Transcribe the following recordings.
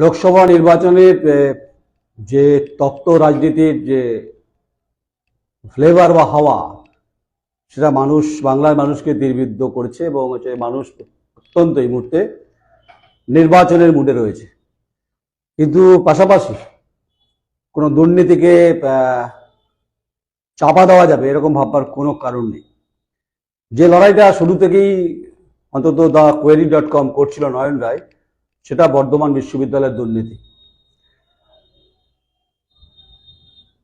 লোকসভা নির্বাচনের যে তত্ত্ব রাজনীতির যে ফ্লেভার বা হাওয়া, সেটা মানুষ, বাংলার মানুষকে নির্বিদ্ধ করছে এবং হচ্ছে মানুষ অত্যন্ত এই মুহূর্তে নির্বাচনের মুডে রয়েছে। কিন্তু পাশাপাশি কোনো দুর্নীতিকে চাপা দেওয়া যাবে এরকম ভাববার কোনো কারণ নেই। যে লড়াইটা শুরু থেকেই অন্তত দ্য কোয়েরি ডট কম করছিল নয়ন রায় সেটা বর্ধমান বিশ্ববিদ্যালয়ের দুর্নীতি।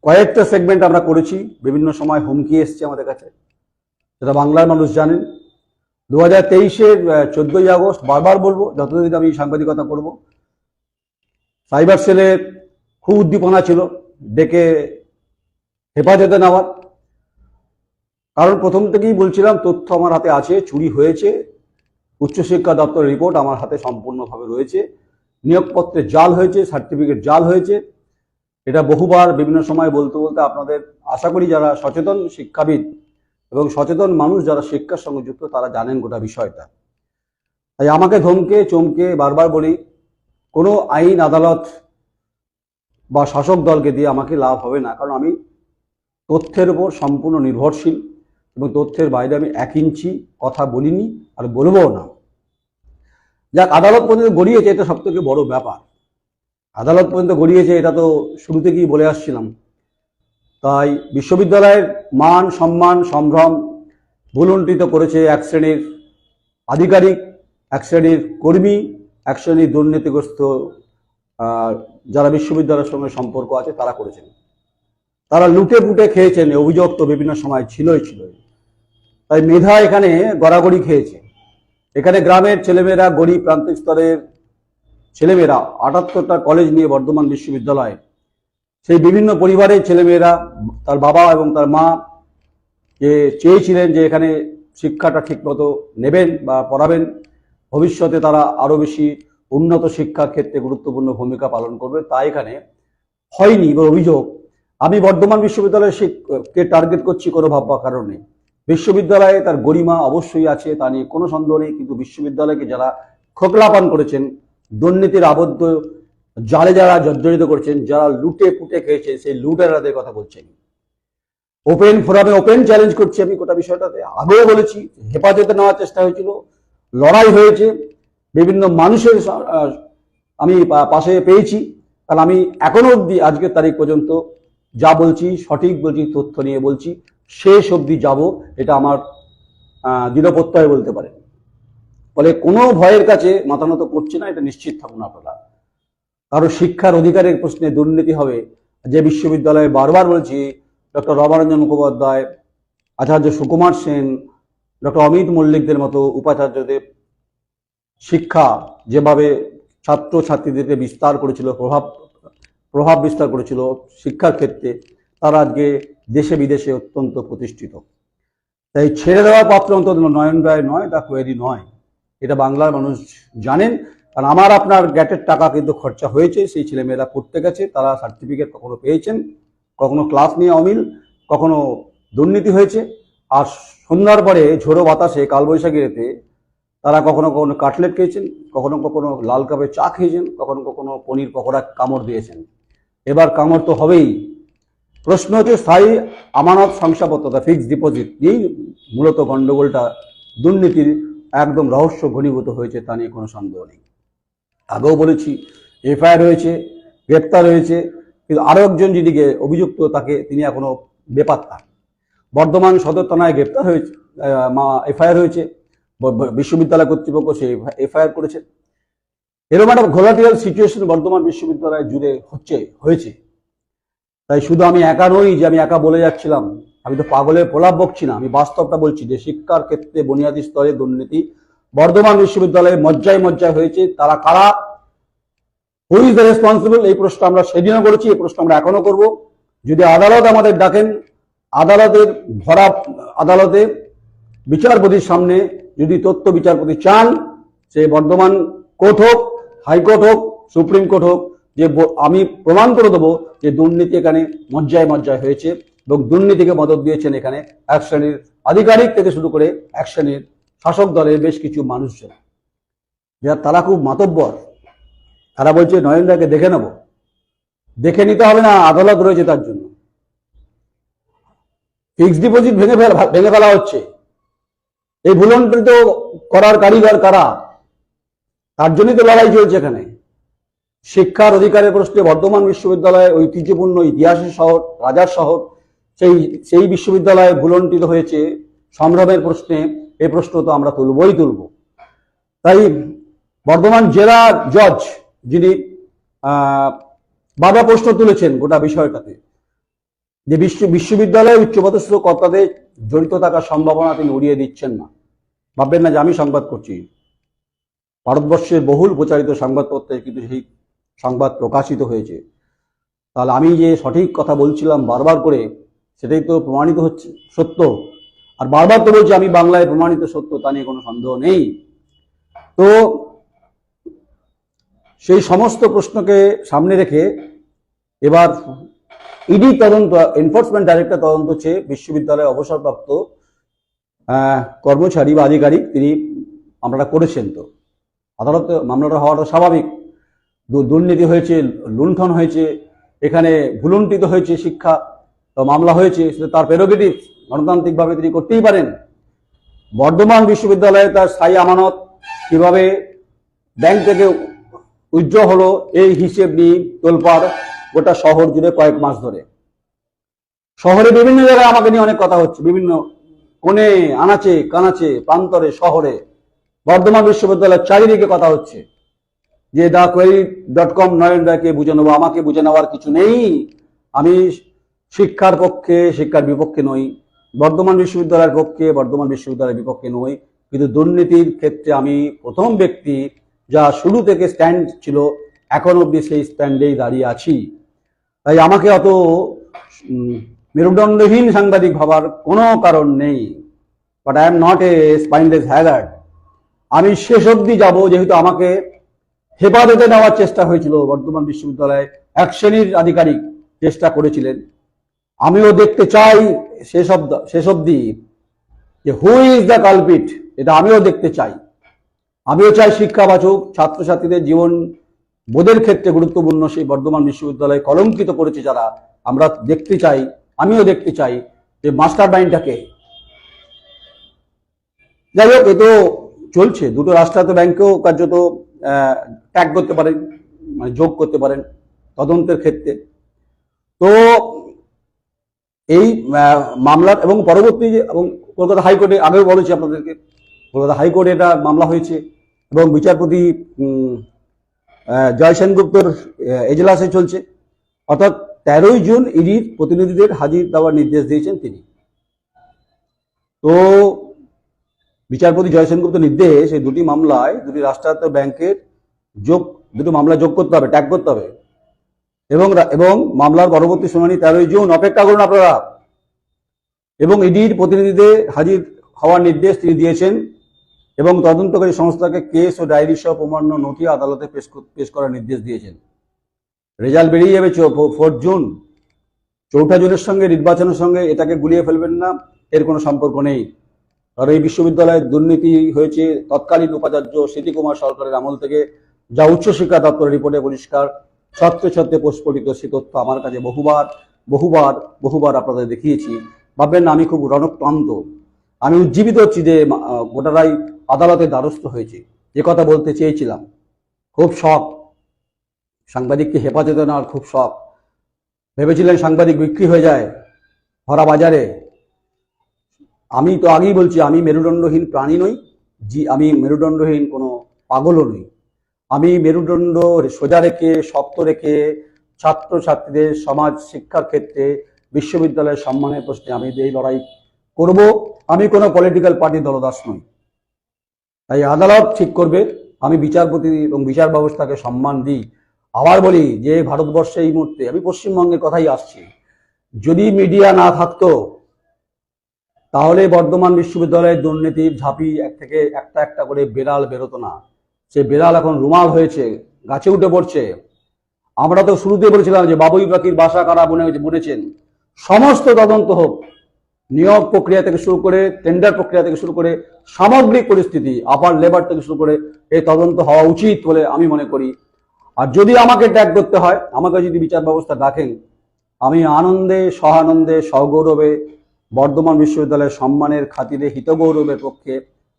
কয়েকটা সেগমেন্ট আমরা করেছি, বিভিন্ন সময় হুমকি এসছে আমাদের কাছে। সেটা বাংলার মানুষ জানেন। দু হাজার তেইশের চোদ্দই আগস্ট বারবার বলব, যতদিন আমি সাংবাদিকতা করব, সাইবার সেলে খুব উদ্দীপনা ছিল, ডেকে হেফাজতে নেওয়ার। কারণ প্রথম থেকেই বলছিলাম, তথ্য আমার হাতে আছে, চুরি হয়েছে। উচ্চশিক্ষা দপ্তরের রিপোর্ট আমার হাতে সম্পূর্ণভাবে রয়েছে। নিয়োগপত্রের জাল হয়েছে সার্টিফিকেট জাল হয়েছে। এটা বহুবার বিভিন্ন সময় বলতে বলতে আপনাদের আশা করি যারা সচেতন শিক্ষাবিদ এবং সচেতন মানুষ যারা শিক্ষার সঙ্গে যুক্ত, তারা জানেন গোটা বিষয়টা। তাই আমাকে ধমকে, চমকে বারবার বলি, কোনো আইন, আদালত বা শাসক দলকে দিয়ে আমাকে লাভ হবে না, কারণ আমি তথ্যের উপর সম্পূর্ণ নির্ভরশীল। এবং তথ্যের বাইরে আমি এক ইঞ্চি কথা বলিনি আর বলবও না। যাক, আদালত পর্যন্ত গড়িয়েছে, এটা সব থেকে বড় ব্যাপার। আদালত পর্যন্ত গড়িয়েছে, এটা তো শুরু থেকেই বলে আসছিলাম। তাই বিশ্ববিদ্যালয়ের মান, সম্মান, সম্ভ্রম ভুলুণ্ঠিত করেছে এক শ্রেণির আধিকারিক, এক শ্রেণির কর্মী, এক শ্রেণির দুর্নীতিগ্রস্ত যারা বিশ্ববিদ্যালয়ের সঙ্গে সম্পর্ক আছে, তারা করেছেন। তারা লুটে পুটে খেয়েছেন অভিযোগ তো বিভিন্ন সময় ছিলই, ছিল। তাই মেধা এখানে গড়াগড়ি খেয়েছে। এখানে গ্রামের ছেলেমেয়েরা, গরিব প্রান্তিক স্তরের ছেলেমেয়েরা, আটাত্তরটা কলেজ নিয়ে বর্ধমান বিশ্ববিদ্যালয়, সেই বিভিন্ন পরিবারের ছেলেমেয়েরা, তার বাবা এবং তার মা যে চেয়েছিলেন যে এখানে শিক্ষাটা ঠিকমতো নেবেন বা পড়াবেন, ভবিষ্যতে তারা আরও বেশি উন্নত শিক্ষার ক্ষেত্রে গুরুত্বপূর্ণ ভূমিকা পালন করবে, তা এখানে হয়নি বা অভিযোগ। আমি বর্ধমান বিশ্ববিদ্যালয়ের শিক্ষককে টার্গেট করছি কোনো ভাববার কারণে বিশ্ববিদ্যালয়ে তার গরিমা অবশ্যই আছে, তা নিয়ে কোনো সন্দেহ নেই, কিন্তু বিশ্ববিদ্যালয়কে যারা খোকলাপান করেছেন, দুর্নীতির আবদ্ধ, জালে যারা জর্জরিত করেছেন, যারা লুটে পুটে খেয়েছে, সেই লুটেরাদের কথা বলছেন। ওপেন ফোরামে ওপেন চ্যালেঞ্জ করছি আমি গোটা বিষয়টাতে। আগেও বলেছি, হেফাজতে নেওয়ার চেষ্টা হয়েছিল, লড়াই হয়েছে, বিভিন্ন মানুষের আমি পাশে পেয়েছি। কারণ আমি এখনও অবধি আজকের তারিখ পর্যন্ত যা বলছি, সঠিক বলছি, তথ্য নিয়ে বলছি। শেষ অবধি যাব, এটা আমার দৃঢ় বলতে পারে। ফলে কোনো ভয়ের কাছে মাথা নত করছে না, এটা নিশ্চিত থাকুন আপনারা। কারও শিক্ষার অধিকারের প্রশ্নে দুর্নীতি হবে, যে বিশ্ববিদ্যালয়ে বারবার বলছি, ডক্টর রবারঞ্জন মুখোপাধ্যায়, আচার্য সুকুমার সেন, ডক্টর অমিত মল্লিকদের মতো উপাচার্যদের শিক্ষা যেভাবে ছাত্র ছাত্রীদেরকে বিস্তার করেছিল, প্রভাব প্রভাব বিস্তার করেছিল শিক্ষার ক্ষেত্রে তারা আজকে দেশে বিদেশে অত্যন্ত প্রতিষ্ঠিত। তাই ছেড়ে দেওয়ার পাত্র অন্তত নয়ন ব্যয় নয় তা কোয়েরি নয়। এটা বাংলার মানুষ জানেন। কারণ আমার, আপনার গ্যাটের টাকা কিন্তু খরচা হয়েছে, সেই ছেলেমেয়েরা পড়তে গেছে, তারা সার্টিফিকেট কখনো পেয়েছেন, কখনো ক্লাস নিয়ে অমিল, কখনো দুর্নীতি হয়েছে। আর সন্ধ্যার পরে ঝোড়ো বাতাসে কালবৈশাখী রেতে তারা কখনো কখনো কাটলেট খেয়েছেন, কখনো কখনো লাল কাপে চা খেয়েছেন, কখনো কখনো পনির পকোড়া কামড় দিয়েছেন। এবার কামড় তো হবেই। প্রশ্ন হচ্ছে স্থায়ী আমানত শংসাপত্রতা ফিক্সড ডিপোজিট নিয়েই মূলত গণ্ডগোলটা দুর্নীতির একদম রহস্য ঘনীভূত হয়েছে, তা নিয়ে কোনো সন্দেহ নেই। আগেও বলেছি, এফআইআর হয়েছে, গ্রেপ্তার হয়েছে, কিন্তু আরও একজন যিদিকে অভিযুক্ত, তাকে তিনি এখনও বেপাত্তা। বর্ধমান সদর থানায় গ্রেপ্তার হয়েছে মা, এফআইআর হয়েছে বিশ্ববিদ্যালয় কর্তৃপক্ষ সে এফআইআর করেছে। এরকম একটা ঘোলাটিয়াল সিচুয়েশন বর্ধমান বিশ্ববিদ্যালয় জুড়ে হচ্ছে, হয়েছে। তাই শুধু আমি একা নই যে আমি একা বলে যাচ্ছিলাম। আমি তো পাগলের প্রলাপ বকছি না, আমি বাস্তবটা বলছি যে শিক্ষার ক্ষেত্রে বুনিয়াদী স্তরে দুর্নীতি বর্ধমান বিশ্ববিদ্যালয়ে মজ্জায় মজ্জায় হয়েছে। তারা কারা? হু ইজ দ্য রেসপন্সিবল এই প্রশ্ন আমরা সেদিনও করেছি, এই প্রশ্ন আমরা এখনও করব। যদি আদালত আমাদের ডাকেন, আদালতের ভরা, আদালতে বিচারপতির সামনে যদি তথ্য বিচারপতি চান, সে বর্ধমান কোর্ট হোক, হাইকোর্ট হোক, সুপ্রিম কোর্ট হোক যে আমি প্রমাণ করে দেবো যে দুর্নীতি এখানে মজ্জায় মজ্জায় হয়েছে এবং দুর্নীতিকে মদত দিয়েছেন এখানে এক শ্রেণির আধিকারিক থেকে শুরু করে এক শ্রেণির শাসক দলের বেশ কিছু মানুষজন। যারা তারা খুব মাতব্বর। তারা বলছে, নরেন্দ্রকে দেখে নেব। দেখে নিতে হবে না, আদালত রয়েছে তার জন্য। ফিক্সড ডিপোজিট ভেঙে ফেলা ভেঙে ফেলা হচ্ছে। এই ভুলন্টিত করার কারিগর কারা? তার জন্যই তো লড়াই চলছে এখানে। শিক্ষার অধিকারের প্রশ্নে বর্ধমান বিশ্ববিদ্যালয় ঐতিহ্যপূর্ণ ইতিহাসের শহর, রাজার শহর, সেই সেই বিশ্ববিদ্যালয়ে ভুলন্টিত হয়েছে সংগ্রামের প্রশ্নে এই প্রশ্ন তো আমরা তুলবই তুলব। তাই বর্ধমান জেলা জজ যিনি বারবার প্রশ্ন তুলেছেন গোটা বিষয়টাতে, যে বিশ্ব, বিশ্ববিদ্যালয়ে উচ্চপদস্থ কর্তাদের জড়িত থাকার সম্ভাবনা তিনি উড়িয়ে দিচ্ছেন না। ভাববেন না যে আমি সংবাদ করছি। ভারতবর্ষের বহুল প্রচারিত সংবাদপত্রে কিন্তু সেই সংবাদ প্রকাশিত হয়েছে। তাহলে আমি যে সঠিক কথা বলছিলাম বারবার করে, সেটাই তো প্রমাণিত হচ্ছে, সত্য। আর বারবার তো বলছি, আমি বাংলায় প্রমাণিত সত্য, তা নিয়ে কোনো সন্দেহ নেই। তো সেই সমস্ত প্রশ্নকে সামনে রেখে এবার ইডি তদন্ত এনফোর্সমেন্ট ডাইরেক্টর তদন্ত চেয়ে বিশ্ববিদ্যালয়ের অবসরপ্রাপ্ত কর্মচারী বা আধিকারিক, তিনি মামলাটা করেছেন তো। আদালতে মামলাটা হওয়াটা স্বাভাবিক। দুর্নীতি হয়েছে, লুণ্ঠন হয়েছে, এখানে ভুলুণ্ঠিত হয়েছে শিক্ষা মামলা হয়েছে, সেটা তার প্রেরোগেটিভ গণতান্ত্রিকভাবে তিনি করতেই পারেন। বর্ধমান বিশ্ববিদ্যালয়ে তার স্থায়ী আমানত, কীভাবে ব্যাংক থেকে উজ্জ্বল হলো, এই হিসেব নিয়ে তোলপাড় গোটা শহর জুড়ে কয়েক মাস ধরে। শহরে বিভিন্ন জায়গায় আমাকে নিয়ে অনেক কথা হচ্ছে, বিভিন্ন কোণে, আনাচে, কানাচে, প্রান্তরে, শহরে। বর্ধমান বিশ্ববিদ্যালয়ের চারিদিকে কথা হচ্ছে। যে দা কোয়েরি ডট কম নরেন্দ্রকে বুঝে নেব, আমাকে বুঝে নেওয়ার কিছু নেই। আমি শিক্ষার পক্ষে, শিক্ষার বিপক্ষে নই। বর্ধমান বিশ্ববিদ্যালয়ের পক্ষে, বর্ধমান বিশ্ববিদ্যালয়ের বিপক্ষে নই। কিন্তু দুর্নীতির ক্ষেত্রে আমি প্রথম ব্যক্তি যা শুরু থেকে স্ট্যান্ড ছিল, এখন অবধি সেই স্ট্যান্ডেই দাঁড়িয়ে আছি। তাই আমাকে অত মেরুদণ্ডহীন সাংবাদিক ভাবার কোনো কারণ নেই। But I am not a spineless haggard আমি শেষ অবধি যাব, যেহেতু আমাকে হেফাজতে নেওয়ার চেষ্টা হয়েছিল বর্ধমান বিশ্ববিদ্যালয়ে। এক শ্রেণির আধিকারিক চেষ্টা করেছিলেন। আমিও দেখতে চাই অব্দ শেষ অব্দি যে হু ইজ দ্য কালপিট এটা আমিও দেখতে চাই। আমিও চাই শিক্ষা বাচক ছাত্রছাত্রীদের জীবন বোধের ক্ষেত্রে গুরুত্বপূর্ণ সেই বর্ধমান বিশ্ববিদ্যালয়ে কলঙ্কিত করেছে যারা। আমরা দেখতে চাই, আমিও দেখতে চাই যে মাস্টার মাইন্ডটাকে যাই হোক, এ তো চলছে। দুটো রাষ্ট্রায়ত্ত ব্যাংকেও কার্যত ট্যাগ করতে পারেন মানে যোগ করতে পারেন তদন্তের ক্ষেত্রে। তো এই মামলার এবং পরবর্তী এবং কলকাতা হাইকোর্টে আগেও বলেছি আপনাদেরকে, কলকাতা হাইকোর্টে এটা মামলা হয়েছে এবং বিচারপতি জয় সেনগুপ্তর এজলাসে চলছে। অর্থাৎ তেরোই জুন ইডির প্রতিনিধিদের হাজির দেওয়ার নির্দেশ দিয়েছেন তিনি। তো বিচারপতি জয় সেনগুপ্ত নির্দেশ, এই দুটি মামলায় দুটি রাষ্ট্রায়ত্ত ব্যাংকের যোগ দুটো মামলা যোগ করতে হবে ট্যাগ করতে হবে। এবং এবং মামলার পরবর্তী শুনানি তেরোই জুন, অপেক্ষা করুন আপনারা। এবং ইডির প্রতিনিধিদের হাজির হওয়ার নির্দেশ তিনি দিয়েছেন, এবং তদন্তকারী সংস্থাকে কেস ও ডায়েরি সহ প্রমাণ্য নথি আদালতে পেশ পেশ করার নির্দেশ দিয়েছেন। রেজাল্ট বেরিয়ে যাবে ফোর্থ জুন। চৌঠা জুনের সঙ্গে, নির্বাচনের সঙ্গে এটাকে গুলিয়ে ফেলবেন না, এর কোনো সম্পর্ক নেই। আর এই বিশ্ববিদ্যালয়ে দুর্নীতি হয়েছে, তৎকালীন উপাচার্য স্মৃতি কুমার সরকারের আমল থেকে যা উচ্চশিক্ষা দপ্তরের রিপোর্টে পরিষ্কার সত্ত্বে সত্ত্বে প্রস্ফুটিত সে তথ্য আমার কাছে বহুবার বহুবার বহুবার আপনাদের দেখিয়েছি। ভাববেন না, আমি খুব রণক্রান্ত। আমি উজ্জীবিত হচ্ছি যে গোটারাই আদালতের দ্বারস্থ হয়েছে। যে কথা বলতে চেয়েছিলাম। খুব শখ। সাংবাদিককে হেফাজতে নেওয়ার খুব শখ। ভেবেছিলেন সাংবাদিক বিক্রি হয়ে যায় ভরা বাজারে। আমি তো আগেই বলছি, আমি মেরুদণ্ডহীন প্রাণী নই। জি, আমি মেরুদণ্ডহীন কোনো পাগলও নই। আমি মেরুদণ্ড সোজা রেখে, শক্ত রেখে ছাত্রছাত্রীদের সমাজ শিক্ষার ক্ষেত্রে বিশ্ববিদ্যালয়ের সম্মানের প্রশ্নে আমি এই লড়াই করব, আমি কোনো পলিটিক্যাল পার্টি দলদাস নই। তাই আদালত ঠিক করবে, আমি বিচারপতি এবং বিচার ব্যবস্থাকে সম্মান দিই। আবার বলি যে ভারতবর্ষে এই মুহূর্তে, আমি পশ্চিমবঙ্গের কথাই আসছি, যদি মিডিয়া না থাকতো, তাহলে বর্ধমান বিশ্ববিদ্যালয়ের দুর্নীতির ঝাঁপি এক থেকে একটা একটা করে বেড়াল বেরোতো না। সে বেড়াল এখন রুমাল হয়েছে, গাছে উঠে পড়ছে। আমরা তো শুরুতে বলেছিলাম যে বাবুই পাখির বাসা কারা বনে বনেছেন। সমস্ত তদন্ত হোক, নিয়োগ প্রক্রিয়া থেকে শুরু করে টেন্ডার প্রক্রিয়া থেকে শুরু করে, সামগ্রিক পরিস্থিতি আপার লেবার থেকে শুরু করে, এই তদন্ত হওয়া উচিত বলে আমি মনে করি। আর যদি আমাকে ট্যাগ করতে হয়, আমাকে যদি বিচার ব্যবস্থা ডাকেন, আমি আনন্দে, সহানন্দে, সগৌরবে, বর্ধমান বিশ্ববিদ্যালয়ের সম্মানের খাতিরে হিতগৌরবের পক্ষে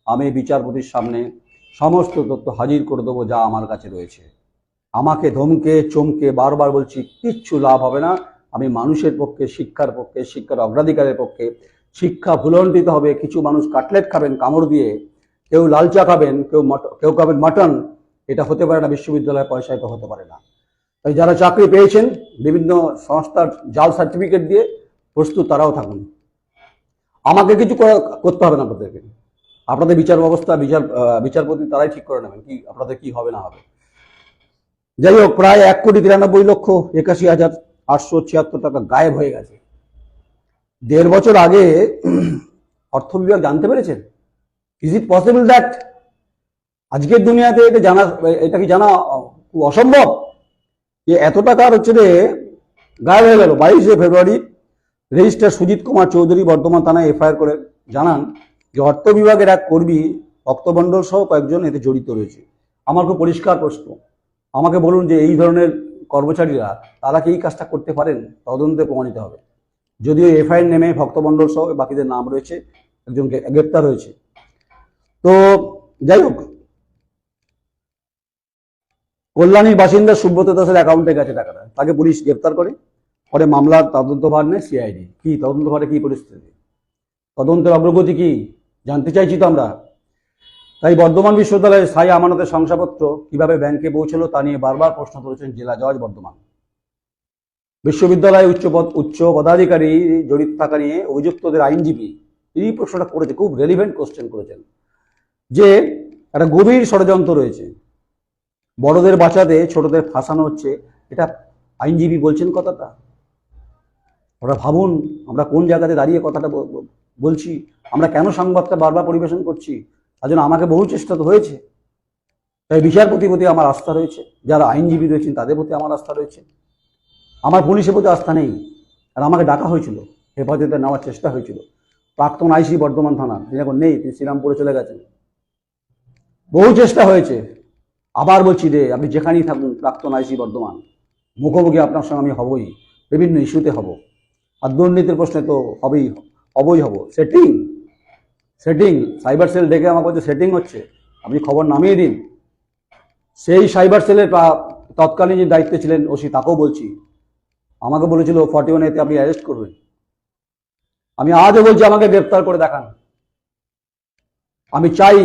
আমি বিচারপতির সামনে সমস্ত তথ্য হাজির করে দেবো যা আমার কাছে রয়েছে। আমাকে ধমকে, চমকে বারবার বলছি, কিচ্ছু লাভ হবে না। আমি মানুষের পক্ষে, শিক্ষার পক্ষে, শিক্ষার অগ্রাধিকারের পক্ষে, শিক্ষা ভুলণ্ঠিত হবে। কিছু মানুষ কাটলেট খাবেন, কামড় দিয়ে। কেউ লাল চা খাবেন, কেউ কেউ খাবেন মাটন। এটা হতে পারে না বিশ্ববিদ্যালয়ের পয়সায় তো হতে পারে না। তাই যারা চাকরি পেয়েছেন, বিভিন্ন সংস্থার জাল সার্টিফিকেট দিয়ে প্রস্তুত তারাও থাকুন। আমাকে কিছু করতে হবে না আপনাদেরকে। আপনাদের বিচার ব্যবস্থা, বিচার বিচারপতি তারাই ঠিক করে নেবেন কি আপনাদের কি হবে না হবে। যাই হোক, প্রায় এক কোটি তিরানব্বই লক্ষ একাশি হাজার আটশো ছিয়াত্তর টাকা গায়েব হয়ে গেছে। দেড় বছর আগে, অর্থ বিভাগ জানতে পেরেছেন? ইজ ইট পসিবল দ্যাট আজকের দুনিয়াতে এটা জানা, এটা কি জানা খুব অসম্ভব? যে এত টাকার হচ্ছে রে গায়েব হয়ে গেল। বাইশে ফেব্রুয়ারি রেজিস্ট্রার সুজিত কুমার চৌধুরী বর্ধমান থানায় এফআইআর করে জানান যে অর্থ বিভাগের এক কর্মী, ভক্তমণ্ডল সহ কয়েকজন এতে জড়িত রয়েছে। আমার খুব পরিষ্কার প্রশ্ন। আমাকে বলুন যে এই ধরনের কর্মচারীরা, তারা কি এই কাজটা করতে পারেন? তদন্তে প্রমাণিত হবে। যদিও এফআইআর নেমে ভক্তমণ্ডল সহ বাকিদের নাম রয়েছে একজন গ্রেপ্তার হয়েছে। তো যাই হোক। কল্যাণীর বাসিন্দা সুব্রত দাসের অ্যাকাউন্টে গেছে টাকাটা। তাকে পুলিশ গ্রেপ্তার করে। পরে মামলার তদন্তভার নেয় সিআইডি। কি তদন্তভারে কি পরিস্থিতি? তদন্তের অগ্রগতি কি? জানতে চাইছি তো আমরা। তাই বর্ধমান বিশ্ববিদ্যালয়ের স্থায়ী আমানতের শংসাপত্র কীভাবে ব্যাংকে পৌঁছলো তা নিয়ে বারবার প্রশ্ন করেছেন জেলা জজ বর্ধমান। বিশ্ববিদ্যালয়ে উচ্চ উচ্চ পদাধিকারী জড়িত থাকা নিয়ে অভিযুক্তদের আইনজীবী এই প্রশ্নটা করেছে, খুব রেলিভেন্ট কোশ্চেন করেছেন। যে একটা গভীর ষড়যন্ত্র রয়েছে। বড়দের বাঁচাতে ছোটদের ফাঁসানো হচ্ছে, এটা আইনজীবী বলছেন কথাটা? ওরা ভাবুন, আমরা কোন জায়গাতে দাঁড়িয়ে কথাটা বলছি, আমরা কেন সংবাদটা বারবার পরিবেশন করছি? তার জন্য আমাকে বহু চেষ্টা তো হয়েছে। তাই বিচারপতির প্রতি আমার আস্থা রয়েছে। যারা আইনজীবী রয়েছেন, তাদের প্রতি আমার আস্থা রয়েছে। আমার পুলিশের প্রতি আস্থা নেই। আর আমাকে ডাকা হয়েছিল। হেফাজতে নেওয়ার চেষ্টা হয়েছিল। প্রাক্তন আইসি বর্ধমান থানা তিনি এখন নেই, তিনি শ্রীরামপুরে চলে গেছেন। বহু চেষ্টা হয়েছে। আবার বলছি রে আপনি যেখানেই থাকুন, প্রাক্তন আইসি বর্ধমান, মুখোমুখি আপনার সঙ্গে আমি হবই। বিভিন্ন ইস্যুতে হব। আর দুর্নীতির প্রশ্নে তো হবেই। হবই হব। সেটিং সেটিং সাইবার সেল ডেকে আমার কাছে সেটিং হচ্ছে। আপনি খবর নামিয়ে দিন। সেই সাইবার সেলের তৎকালীন যে দায়িত্বে ছিলেন ওসি, তাকেও বলছি। আমাকে বলেছিল ফর্টি ওয়ান এতে আপনি অ্যারেস্ট করবেন। আমি আজও বলছি, আমাকে গ্রেপ্তার করে দেখান। আমি চাই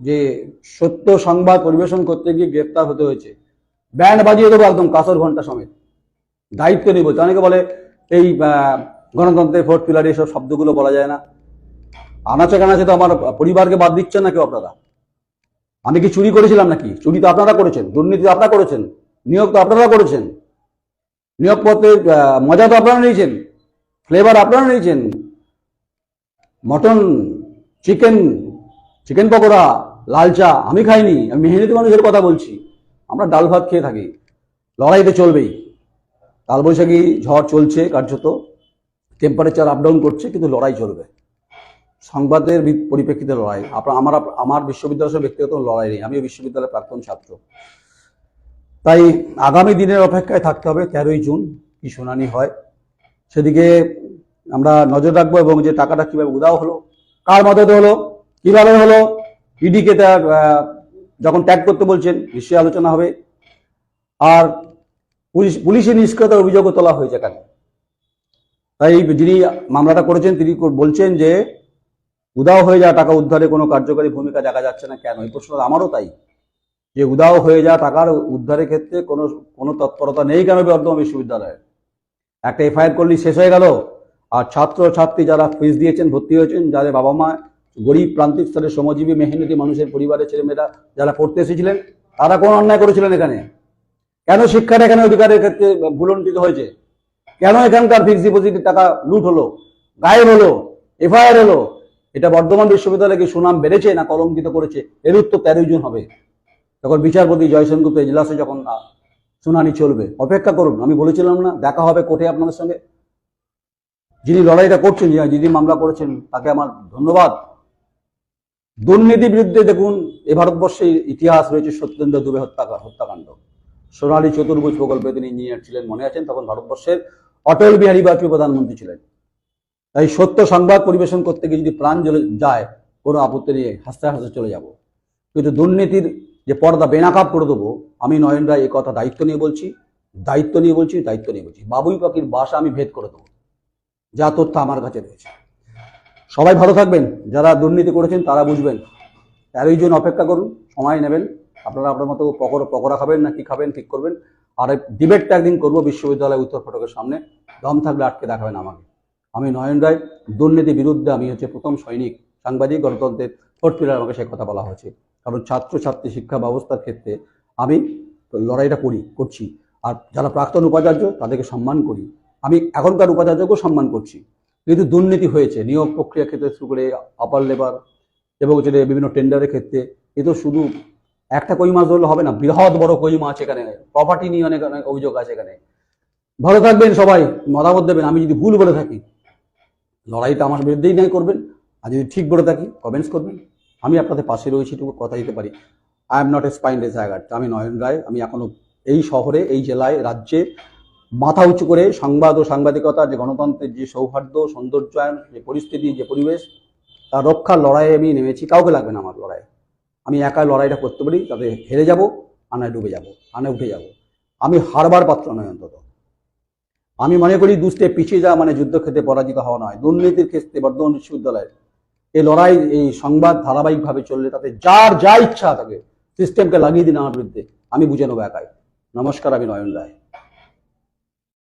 যে সত্য সংবাদ পরিবেশন করতে গিয়ে গ্রেপ্তার হতে হয়েছে। ব্যান্ড বাজিয়ে দেবো একদম কাসর ঘণ্টা সমেত। দায়িত্ব নেব। অনেকে বলে, এই গণতন্ত্রের ভোট পিলার এসব শব্দগুলো বলা যায় না। আনাচে কানাচে তো আমার পরিবারকে বাদ দিচ্ছেন না কেউ আপনারা। আমি কি চুরি করেছিলাম নাকি? চুরি তো আপনারা করেছেন, দুর্নীতি তো আপনারা করেছেন, নিয়োগ তো আপনারা করেছেন। নিয়োগপত্রের মজা তো আপনারা নিয়েছেন ফ্লেভার আপনারা নিয়েছেন। মটন চিকেন চিকেন পকোড়া, লাল চা আমি খাইনি, আমি মেহনতি মানুষের কথা বলছি। আমরা ডাল ভাত খেয়ে থাকি লড়াই তো চলবেই। কালবৈশাখী ঝড় চলছে কার্যত। টেম্পারেচার আপ ডাউন করছে, কিন্তু লড়াই চলবে। সংবাদের পরিপ্রেক্ষিতে লড়াই। আপনার আমার আমার বিশ্ববিদ্যালয়ের সঙ্গে ব্যক্তিগত লড়াই নেই। আমিও বিশ্ববিদ্যালয়ের প্রাক্তন ছাত্র। তাই আগামী দিনের অপেক্ষায় থাকতে হবে তেরোই জুন, কি শুনানি হয়। সেদিকে আমরা নজর রাখব এবং যে টাকাটা কীভাবে উদাও হলো, কার মদতে হলো, কীভাবে হলো, ইডিকে তার যখন ত্যাগ করতে বলছেন, নিশ্চয়ই আলোচনা হবে। আর পুলিশ পুলিশের নিষ্ক্রিয়তার অভিযোগও তোলা হয়েছে এখানে। তাই যিনি মামলাটা করেছেন, তিনি বলছেন যে উদাও হয়ে যাওয়া টাকা উদ্ধারে কোনো কার্যকারী ভূমিকা দেখা যাচ্ছে না কেন? এই প্রশ্ন আমারও তাই। যে উদাও হয়ে যাওয়া টাকার উদ্ধারের ক্ষেত্রে কোনো কোনো তৎপরতা নেই কেন বর্ধমান বিশ্ববিদ্যালয়ে? একটা এফআইআর করলেই শেষ হয়ে গেল। আর ছাত্র ছাত্রী যারা ফিস দিয়েছেন, ভর্তি হয়েছেন, যাদের বাবা মা গরিব, প্রান্তিক স্তরের শ্রমজীবী, মেহনতি মানুষের পরিবারের ছেলেমেয়েরা যারা পড়তে এসেছিলেন, তারা কোন অন্যায় করেছিলেন এখানে? কেন শিক্ষার এখানে অধিকারের ক্ষেত্রে ভুলণ্ঠিত হয়েছে? কেন এখানকার ফিক্সড ডিপোজিটের টাকা লুট হলো? গায়েব হলো? এফআইআর হলো? এটা বর্ধমান বিশ্ববিদ্যালয়কে সুনাম বেড়েছে না কলঙ্কিত করেছে? এর উত্তর তেরোই জুন হবে। তখন বিচারপতি জয়সেন গুপ্ত এজলাসে যখন শুনানি চলবে। অপেক্ষা করুন, আমি বলেছিলাম না, দেখা হবে কোর্টে আপনাদের সঙ্গে। যিনি লড়াইটা করছেন, যিনি- মামলা করেছেন, তাকে আমার ধন্যবাদ। দুর্নীতি বিরুদ্ধে দেখুন, এ ভারতবর্ষে ইতিহাস রয়েছে সত্যেন্দ্র দুবে হত্যা হত্যাকাণ্ড। সোনালী চতুর্ভুজ প্রকল্পে তিনি ইঞ্জিনিয়ার ছিলেন, মনে আছেন? তখন ভারতবর্ষের অটল বিহারী বাজপেয়ী প্রধানমন্ত্রী ছিলেন। তাই সত্য সংবাদ পরিবেশন করতে গিয়ে যদি প্রাণ জ্বলে যায়, কোনো আপত্তি নিয়ে হাসতে হাসতে চলে যাব। কিন্তু দুর্নীতির যে পর্দা বেনাকাপ করে দেবো, আমি নয়ন রায় এই কথা দায়িত্ব নিয়ে বলছি, দায়িত্ব নিয়ে বলছি, দায়িত্ব নিয়ে বলছি। বাবুই পাখির বাসা আমি ভেদ করে দেবো। যা তথ্য আমার কাছে রয়েছে। সবাই ভালো থাকবেন। যারা দুর্নীতি করেছেন, তারা বুঝবেন। তেরোই জন অপেক্ষা করুন, সময় নেবেন। আপনারা আপনার মতো পকোড়া পকোড়া খাবেন না, কি খাবেন, ঠিক করবেন। আর ডিবেটটা একদিন করব বিশ্ববিদ্যালয় উত্তর ফটকের সামনে। দম থাকলে আটকে দেখাবেন আমাকে। আমি নয়ন রায়, দুর্নীতির বিরুদ্ধে আমি হচ্ছে প্রথম সৈনিক, সাংবাদিক, গণতন্ত্রের ফোর্থ আমাকে সে কথা বলা হয়েছে। কারণ ছাত্রছাত্রী শিক্ষা ব্যবস্থার ক্ষেত্রে আমি লড়াইটা করি, করছি। আর যারা প্রাক্তন উপাচার্য, তাদেরকে সম্মান করি। আমি এখনকার উপাচার্যকেও সম্মান করছি। কিন্তু দুর্নীতি হয়েছে, নিয়োগ প্রক্রিয়া ক্ষেত্রে শুরু করে আপার লেবার এবং যেটা বিভিন্ন টেন্ডারের ক্ষেত্রে, এ তো শুধু একটা কই মাছ ধরলে হবে না, বৃহৎ বড় কই মাছ এখানে প্রপার্টি নিয়ে অনেক অনেক অভিযোগ আছে এখানে। ভালো থাকবেন সবাই, মতামত দেবেন, আমি যদি ভুল বলে থাকি, লড়াইটা আমার বিরুদ্ধেই নাই করবেন, আর যদি ঠিক বলে থাকি কমেন্টস করবেন। আমি আপনাদের পাশে রয়েছি একটু কথা দিতে পারি। I am not a spine রেজাগার আমি নয়ন রায়, আমি এখনও এই শহরে, এই জেলায়, রাজ্যে মাথা উঁচু করে সংবাদ ও সাংবাদিকতা, যে গণতন্ত্রের যে সৌহার্দ্য, সৌন্দর্যায়ন, যে পরিস্থিতি, যে পরিবেশ, তার রক্ষার লড়াইয়ে আমি নেমেছি, কাউকে লাগবে না আমার লড়াই আমি একা লড়াইটা করতে পারি, তাতে হেরে যাব আনায় ডুবে যাব আনায় উঠে যাব। আমি হারবার পাত্র নয় অন্তত। আমি মনে করি দু স্টেপ পিছিয়ে যাওয়া মানে যুদ্ধক্ষেত্রে পরাজিত হওয়া নয়। দুর্নীতির ক্ষেত্রে বর্ধমান বিশ্ববিদ্যালয়ের এই লড়াই, এই সংবাদ ধারাবাহিকভাবে চললে তাতে যার যা ইচ্ছা থাকে সিস্টেমকে লাগিয়ে দিন আমার বিরুদ্ধে। আমি বুঝে নেব একাই। নমস্কার, আমি নয়ন রায়